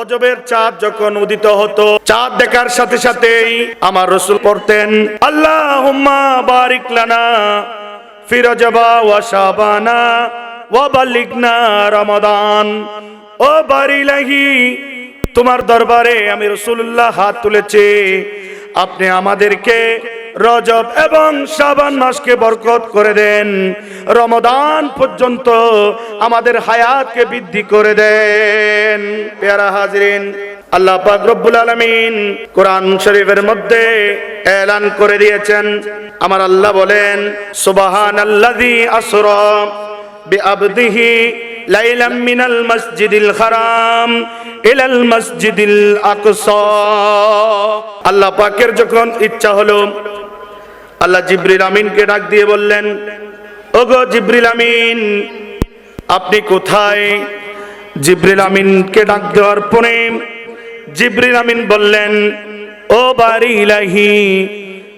রজবের চাঁদ যখন উদিত হতো, চাঁদ দেখার সাথে সাথেই আমার রসুল পড়তেন আল্লাহ বারিক লানা ফিরজবা ওয়া শাবানা রমাদান। ও বারিলাহি তোমার দরবারে আমি রসুল্লাহ হাত তুলেছি। আপনি আমাদেরকে রজব এবং শাবান মাসকে বরকত করে দেন। রমদান পর্যন্ত আমাদের হায়াতকে বৃদ্ধি করে দেন। পেয়ারা হাজরিন, আল্লাহ পাক রব্বুল আলামিন কোরআন শরীফের মধ্যে এলান করে দিয়েছেন। আমার আল্লাহ বলেন সুবাহান আল্লাযী আসরা বিআবদিহি লাইলাম মিনাল মসজিদিল হারাম ইলাল মসজিদিল আকসা। আল্লাহ পাকের যখন ইচ্ছা হলো আল্লাহ জিব্রিল আমিনকে ডাক দিয়ে বললেন, ওগো জিব্রিল আমিন, আপনি কোথায়? জিব্রিল আমিনকে ডাক দেওয়ার পরে জিব্রিল আমিন বললেন, ও বাড়ি ইলাহি,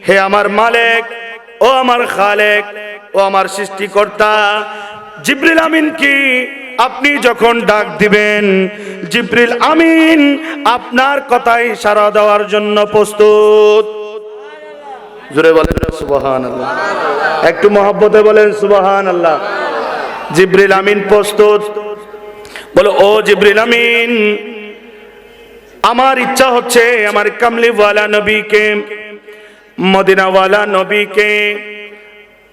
হে আমার মালিক, ও আমার খালেক, ও আমার সৃষ্টিকর্তা, জিব্রিল আমিন কি? আপনি যখন ডাক দিবেন, জিব্রিল আমিন আপনার কথায় সাড়া দেওয়ার জন্য প্রস্তুত। জোরে বলেন সুবহান আল্লাহ একটু মহব্বতে বলেন সুবহান আল্লাহ জিব্রিল আমিন প্রস্তুত। বলো, ও জিব্রিল আমিন, আমার ইচ্ছা হচ্ছে আমার কামলিওয়ালা নবীকে, মদিনাওয়ালা নবীকে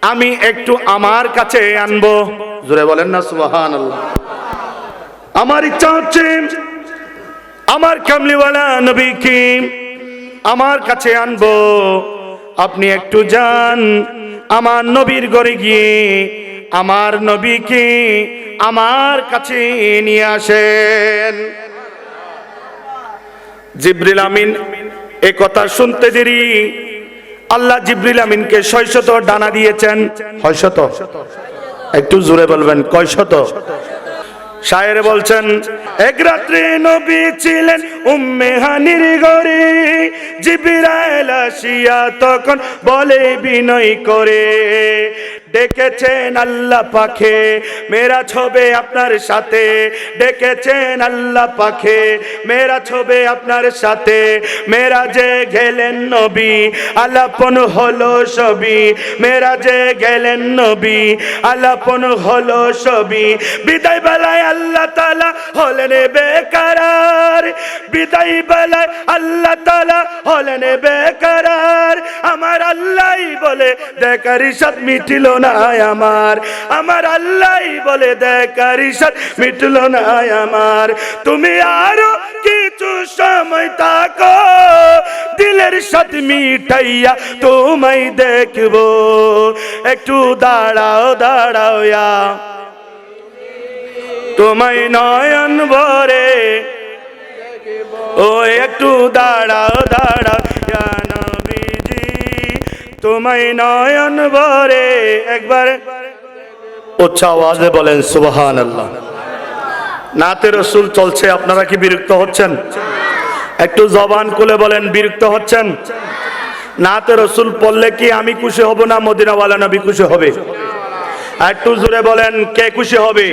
আমি একটু আমার কাছে আনব। জোরে বলেন না সুবহান আল্লাহ আমার ইচ্ছা হচ্ছে আমার কামলিওয়ালা নবীকে আমার কাছে আনব। আপনি একটু যান। আমার নবীর ঘরে গিয়ে আমার নবীকে আমার কাছে নিয়ে আসেন। জিব্রিল আমিন, এ কথা শুনতে দেরি। আল্লাহ জিব্রিল আমিনকে ছয়শত ডানা দিয়েছেন। ছয়শত? একটু জোরে বলবেন, কয়শত? শায়ের বলছেন, এক রাত্রে নবী ছিলেন উম্মে হানির ঘরে। জিবিরাইল আসিয়া তখন বলে বিনয় করে ডেকেছেন আল্লাহ পাখে মেরা ছবে আপনার সাথে। ডেকেছেন আল্লাহ পাখে মেরা ছবে আপনার সাথে। মেরা যে গেলেন নবী, আলাপন হলো সবই। মেরা যে গেলেন নবী, আলাপন হলো সবই। বিদায় বেলায় আল্লাহ তালা হলেন বেকারার। বিদায় বেলায় আল্লাহ তালা হলেন বেকারার। আমার আল্লাহ বলে দেখারি সাথ মিটিল না আমার। আমার আল্লাহ বলে সাথ মিটল না আমার। তুমি আরও কিছু সময় থাকো, দিলের সাথে মিঠাইয়া তোমায় দেখব। একটু দাঁড়াও দাঁড়াও তোমায় নয়ন ভরে। ও, একটু দাঁড়াও দাঁড়াও নবীজি তোমায় নয়ন ভরে একবার। উচ্চ আওয়াজে বলেন সুবহান আল্লাহ নাতে রসুল চলছে, আপনারা কি বিরক্ত হচ্ছেন? একটু জবান খুলে বলেন, বিরক্ত হচ্ছেন? নাতে রসুল পড়লে কি আমি খুশি হব না মদিনাওয়ালা নবী খুশি হবে? একটু জোরে বলেন, কে খুশি হবে?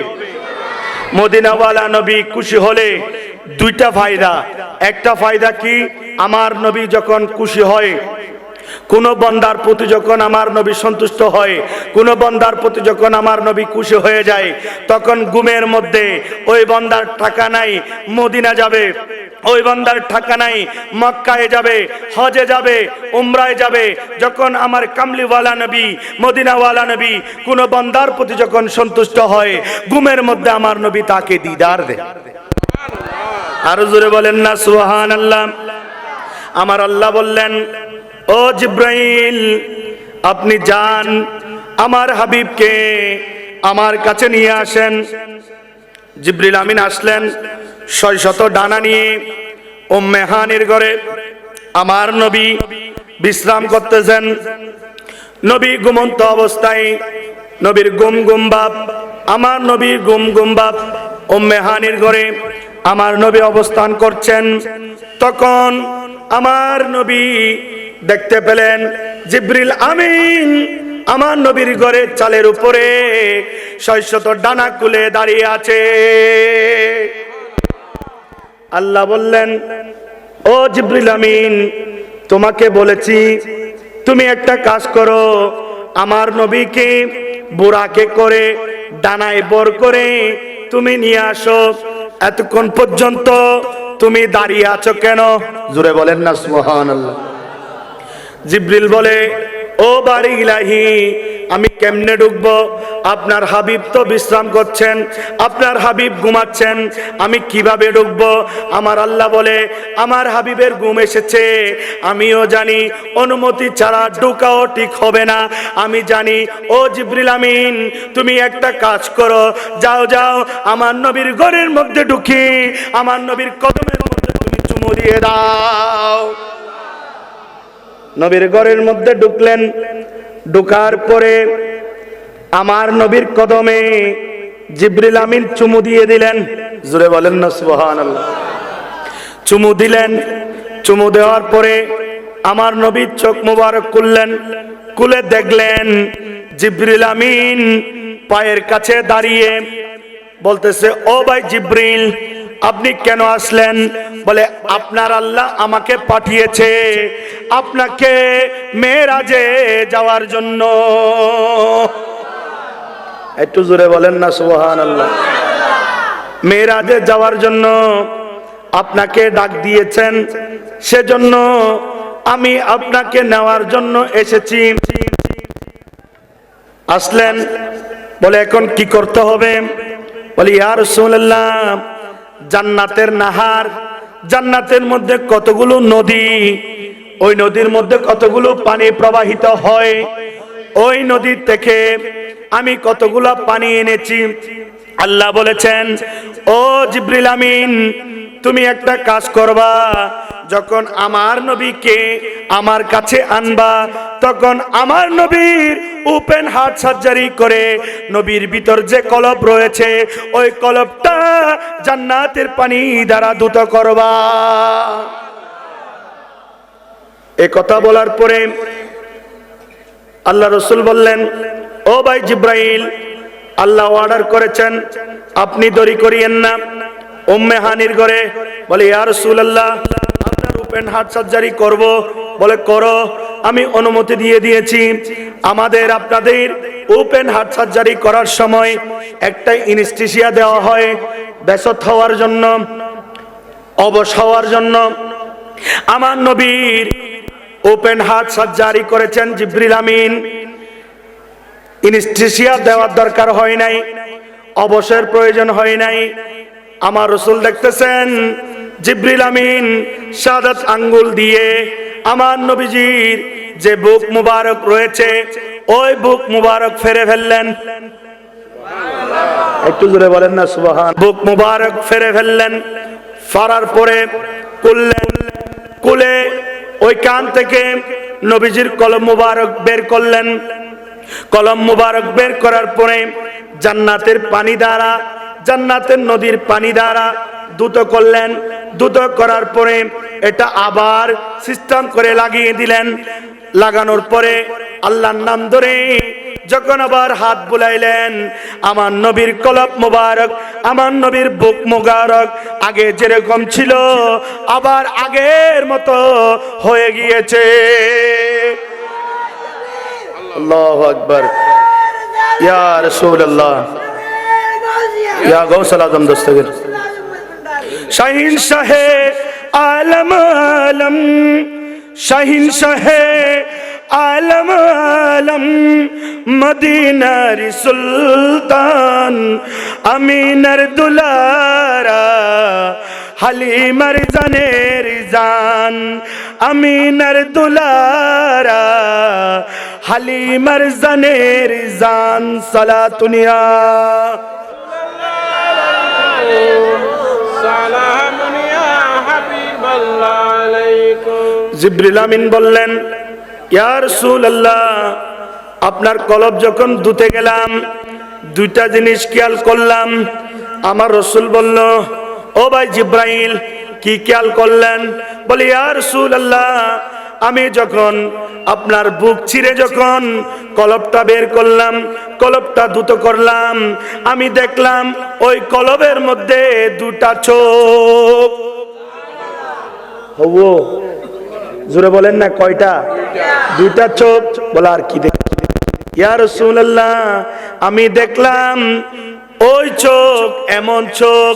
মদিনাওয়ালা নবী খুশি হলে দুইটা ফায়দা। একটা ফায়দা কি? আমার নবী যখন খুশি হয় কোন বন্দার প্রতি যখন আমার নবী সন্তুষ্ট হয়, কোন বন্দার প্রতি যখন আমার নবী খুশি হয়ে যায়, তখন গুমের মধ্যে ওই বন্দার টাকা নাই, মদিনা যাবে। ওই বন্দার টাকা নাই, মক্কায় যাবে, হজে যাবে, উমরায় যাবে। যখন আমার কামলিওয়ালা নবী, মদিনাওয়ালা নবী কোন বন্দার প্রতি যখন সন্তুষ্ট হয় গুমের মধ্যে আমার নবী তাকে দিদার দেয়। আরও জোরে বলেন না সুহান আল্লাহ আমার আল্লাহ বললেন ও জিব্রাইল, আপনি যান, আমার হাবিবকে আমার কাছে নিয়ে আসেন। জিব্রিল আমিন আসলেন ছয় শত ডানা নিয়ে ও মেহানির ঘরে। আমার নবী বিশ্রাম করতেছেন। নবী ঘুমন্ত অবস্থায়, নবীর গুম গুম বাপ আমার নবী গুম গুম বাপ ও মেহানির ঘরে। আমার নবী অবস্থান করছেন। তখন আমার নবী দেখতে পেলেন জিব্রিল আমিন, আমার নবীর ঘরের চালের উপরে শৈশত ডানা কুলে দাঁড়িয়ে আছে। আল্লাহ বললেন, ও জিব্রিল আমিন, তোমাকে বলেছি, তুমি একটা কাজ করো, আমার নবীকে বুড়াকে করে ডানায় বর করে তুমি নিয়ে আসো। এতক্ষণ পর্যন্ত তুমি দাঁড়িয়ে আছো কেন? জোরে বলেন না, সুবহানাল্লাহ। জিব্রিল বলে, ও বাড়ি ইলাহি, আমি কেমনে ঢুকবো আপনার হাবিব তো বিশ্রাম করছেন, আপনার হাবিব ঘুমাচ্ছেন, আমি কীভাবে ঢুকবো আমার আল্লাহ বলে, আমার হাবিবের ঘুম এসেছে, আমিও জানি, অনুমতি ছাড়া ঢুকাও ঠিক হবে না। আমি জানি, ও জিব্রিল আমিন, তুমি একটা কাজ করো, যাও যাও, আমার নবীর ঘরের মধ্যে ঢুকি, আমার নবীর কদমের মধ্যে তুমি চুমু দিয়ে দাও। নবীর ঘরের মধ্যে ঢুকলেন। ঢুকার পরে আমার নবীর কদমে জিব্রিল আমিন চুমু দিয়ে দিলেন। জুড়ে বলেন না, সুবহানাল্লাহ। চুমু দিলেন। চুমু দেওয়ার পরে আমার নবীর চোখ মোবারক করলেন কুলে দেখলেন জিব্রিল আমিন পায়ের কাছে দাঁড়িয়ে বলতেছে, ও ভাই জিব্রিল আপনি কেন আসলেন? বলে, আপনার আল্লাহ আমাকে পাঠিয়েছে আপনাকে মেয়েরাজে যাওয়ার জন্য। একটু জোরে বলেন না সুবহান আল্লাহ মেয়েরাজে যাওয়ার জন্য আপনাকে ডাক দিয়েছেন, সেজন্য আমি আপনাকে নেওয়ার জন্য এসেছি। আসলেন, বলে, এখন কি করতে হবে? বলি, ইয়া রাসূলুল্লাহ জান্নাতের নাহার, জান্নাতের মধ্যে কতগুলো নদী, ওই নদীর মধ্যে কতগুলো পানি প্রবাহিত হয়, ওই নদী থেকে আমি কতগুলো পানি এনেছি। আল্লাহ বলেছেন, ও জিব্রিল আমিন, তুমি একটা কাজ করবা যখন আমার নবীকে আমার কাছে আনবা, তখন আমার নবীর ওপেন হার্ট সার্জারি করে নবীর ভিতর যে কলব রয়েছে, ওই কলবটা জান্নাতের পানি দ্বারা দ্রুত করবা। এ কথা বলার পরে আল্লাহ রসুল বললেন, ও ভাই জিব্রাইল, আল্লাহ অর্ডার করেছেন, আপনি দড়ি করিয়েন না। উম্মে হানির ঘরে বলে, ইয়া রাসূলুল্লাহ আপনার ওপেন হার্ট সার্জারি করব। বলে, করো, আমি অনুমতি দিয়ে দিয়েছি। আমাদের আপনাদের ওপেন হার্ট সার্জারি করার সময় একটা ইনস্টিসিয়া দেওয়া হয় বেসত হওয়ার জন্য, অবশ হওয়ার জন্য। আমার নবীর ওপেন হার্ট সার্জারি করেছেন জিব্রিল আমিন। ইনস্টিসিয়া দেওয়ার দরকার হয় নাই অবসর প্রয়োজন হয় নাই। আমার রসুল দেখতেছেন জিব্রিল আমিন সাদাত আঙ্গুল দিয়ে আমার নবীজির যে বুক মুবারক রয়েছে ওই বুক মুবারক ফেরে ফেললেন। একটু জোরে বলেন না সুবহান। বুক মুবারক ফেরে ফেললেন ফারার পরে কুললেন কুলে ওই কান থেকে নবীজির কলম মুবারক বের করলেন। কলম মুবারক বের করার পরে জান্নাতের পানি দ্বারা জান্নাতের নদীর পানি দ্বারা দ্রুত করলেন। দ্রুত করার পরে এটা আবার সিস্টেম করে লাগিয়ে দিলেন। লাগানোর পরে আল্লাহর নাম ধরে যখন আবার হাত বুলাইলেন, আমার নবীর কলব মুবারক, আমার নবীর বুক মুবারক আগে যেরকম ছিল, আবার আগের মতো হয়ে গিয়েছে। আল্লাহু আকবার। ইয়া রাসূলুল্লাহ। ইয়া গৌসল আজম দস্তগীর শাহিন শাহে আলম আলম, শাহিন শাহে আলম আলম, মদিনার সুলতান, আমিনার দুলারা, হালিমার জানের জান, আমিনার দুলারা, হালিমার জানের জান সালা তুনিয়া জিব্রিল আমিন বললেন, ইয়া রাসূলুল্লাহ, আপনার কলব যখন ধুতে গেলাম, দুইটা জিনিস খেয়াল করলাম। আমার রসুল বলল, ও ভাই জিব্রাইল, কি খেয়াল করলেন? বলি সুল আল্লাহ আমি যখন আপনার বুক ছিঁড়ে যখন কলবটা বের করলাম, কলবটা দ্রুত করলাম, আমি দেখলাম ওই কলবের মধ্যে দুটা চোখ জোরে বলেন না, কয়টা? দুইটা চোখ, বলে আর কি দেখ আমি দেখলাম ওই চোখ, এমন চোখ,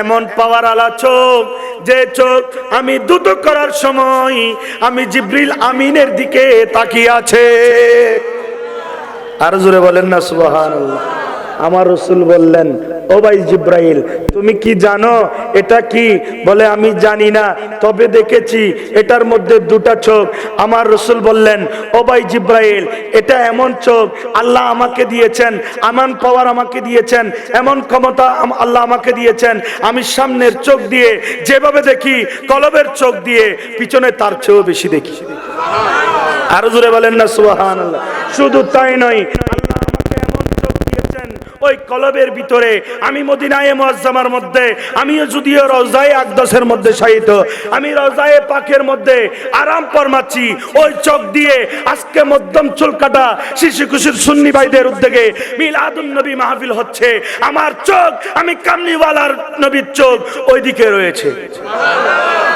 এমন পাওয়ার আলা চোখ, যে চোখ আমি দুটো করার সময় আমি জিব্রিল আমিনের দিকে তাকিয়ে আছে। আর জোরে বলেন না, সুবহানাল্লাহ। আমার রসুল বললেন ও ভাই জিব্রাইল, তুমি কি জানো এটা কি? বলে, আমি জানি না, তবে দেখেছি এটার মধ্যে দুটা চোখ। আমার রসুল বললেন, ও ভাই জিব্রাইল, এটা এমন চোখ, আল্লাহ আমাকে দিয়েছেন, এমন পাওয়ার আমাকে দিয়েছেন, এমন ক্ষমতা আল্লাহ আমাকে দিয়েছেন। আমি সামনের চোখ দিয়ে যেভাবে দেখি, কলবের চোখ দিয়ে, পিছনে তার চেয়েও বেশি দেখি। আরও জোরে বলেন না সুবাহান শুধু তাই নয় আল্লাহ আমাকে এমন চোখ দিয়েছেন, ওই কলবের ভিতরে, আমি মদিনায়ে মুআজ্জামার মধ্যে, আমিও যদিও রওজায়ে আকদাসের মধ্যে শায়িত আমি রওজায়ে পাকের মধ্যে আরাম ফরমাচ্ছি, ওই চোখ দিয়ে আজকে মধ্যম চুল কাটা শিশু কুশির সুন্নি ভাইদের উদ্যোগে মিলাদুন নবী মাহফিল হচ্ছে। আমার চোখ, আমি কামলিওয়ালার নবীর চোখ ওইদিকে রয়েছে।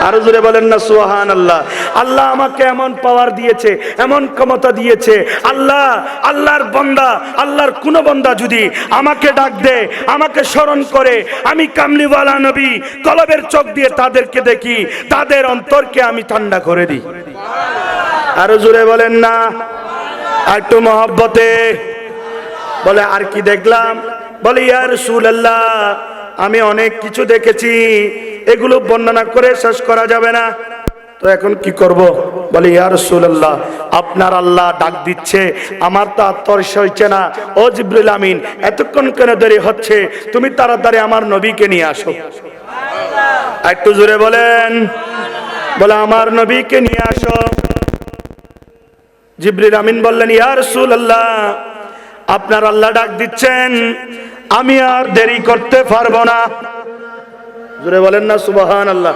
আরও জোরে বলেন না সুহান আল্লাহ আল্লাহ আমাকে এমন পাওয়ার দিয়েছে, এমন ক্ষমতা দিয়েছে। আল্লাহ, আল্লাহর বন্দা, আল্লাহর কোন বন্দা যদি আমাকে ডাক দে আমাকে স্মরণ করে, আমি কামলিওয়ালা নবী, কলবের চোখ দিয়ে তাদেরকে দেখি, তাদের অন্তরকে আমি ঠান্ডা করে দিই। আরও জোরে বলেন না আর একটু মহব্বতে। বলে, আর কি দেখলাম? বলে ইয়ার সুল্লাহ আমি অনেক কিছু দেখেছি। এগুলো বর্ণনা করে শেষ করা যাবে না। তো এখন কি করব? বলে, ইয়া রাসূলুল্লাহ, আপনার আল্লাহ ডাক দিচ্ছে, আমার তো আত্মর হইছে না। ও জিবরিল আমিন, এতক্ষণ কেন দেরি হচ্ছে? তুমি তাড়াতাড়ি আমার নবীকে নিয়ে আসো। একটু জোরে বলেন। বলে, আমার নবীকে নিয়ে আসো। জিবরিল আমিন বললেন, ইয়া রাসূলুল্লাহ, আপনার আল্লাহ ডাক দিচ্ছেন, আমি আর দেরি করতে পারব না। জোরে বলেন না সুবহান আল্লাহ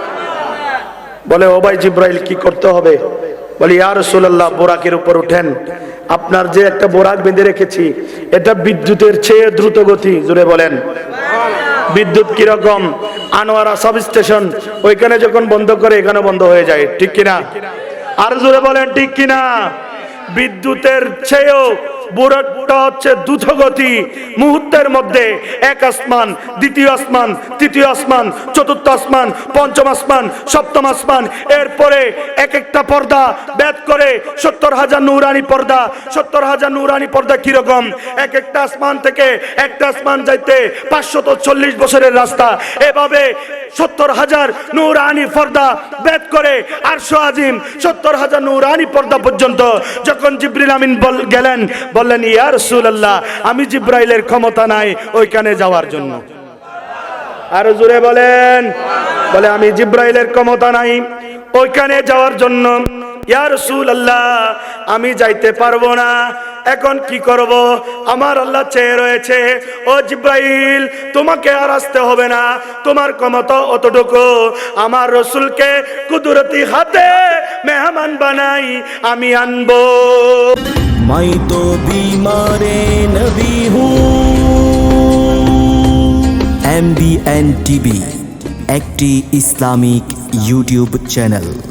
বলে, ও ভাই জিব্রাইল, কি করতে হবে? বলে, ইয়া রাসূলুল্লাহ, বোরাকের উপর উঠেন। আপনার যে একটা বোরাক বেঁধে রেখেছি, এটা বিদ্যুতের চেয়ে দ্রুত গতি। জোরে বলেন। বিদ্যুৎ কীরকম? আনোয়ারা সাব স্টেশন ওইখানে যখন বন্ধ করে এখানে বন্ধ হয়ে যায়। ঠিক কিনা? আর জোরে বলেন, ঠিক কিনা? বিদ্যুতের চেয়েও বুড়াটা হচ্ছে দ্রুতগতি। মুহূর্তের মধ্যে এক আসমান, দ্বিতীয় আসমান, তৃতীয় আসমান, চতুর্থ আসমান, পঞ্চম আসমান, সপ্তম আসমান। এরপরে এক একটা পর্দা ব্যাত করে সত্তর হাজার নৌরানি পর্দা। সত্তর হাজার নৌরানি পর্দা কীরকম? এক একটা আসমান থেকে একটা আসমান যাইতে পাঁচশত চল্লিশ বছরের রাস্তা। এভাবে সত্তর হাজার নৌরানি পর্দা বেদ করে আরশো আজিম সত্তর হাজার নৌরানি পর্দা পর্যন্ত যখন জিব্রিল আমিন বল গেলেন, বললেন ইয়ার রাসূলুল্লাহ, আমি জিব্রাইলের ক্ষমতা নাই ওইখানে যাওয়ার জন্য। আর জুড়ে বলেন, বলে, আমি জিব্রাইলের ক্ষমতা নাই ওইখানে যাওয়ার জন্য। ইয়ার সুল আল্লাহ আমি যাইতে পারব না। এখন কি করব? আমার আল্লাহ চেয়ে রয়েছে, ও জিব্রাইল, তোমাকে আর আসতে হবে না। তোমার ক্ষমতা অতটুকু। আমার রসুলকে কুদরতি হাতে মেহমান বানাই, আমি আনব। মাই তো বিমারে নবী হু এম বি এন টিভি, একটি ইসলামিক ইউটিউব চ্যানেল।